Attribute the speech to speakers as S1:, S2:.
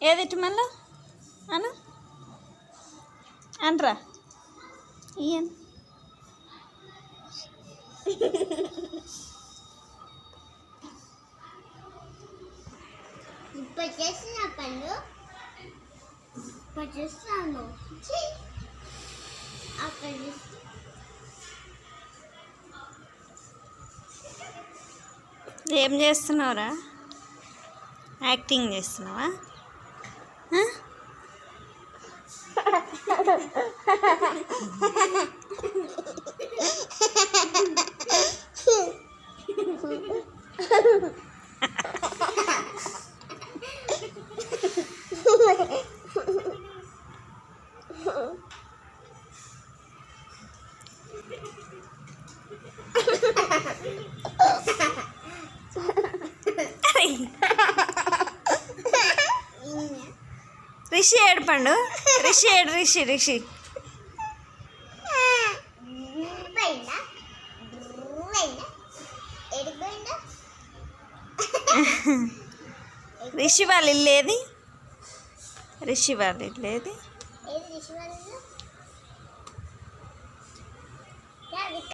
S1: ఏది ఇటు మళ్ళా? అను. అనరా. ఇయ్యన్
S2: ఇప్పుడు చేసిన పనులు. ఇప్పుడు చేస్తాను! అక్కడ.
S1: ఏం చేస్తున్నావురా? యాక్టింగ్ చేస్తున్నావా? Ha ha ha. Rishi ఏడుపండు Rishi ఏడు రిషి రిషి
S2: పోయిందా పోయిందా ఎడిపోయిందా
S1: రిషి వాళ్ళ ఇల్లు ఏది రిషి వాళ్ళ ఇల్లు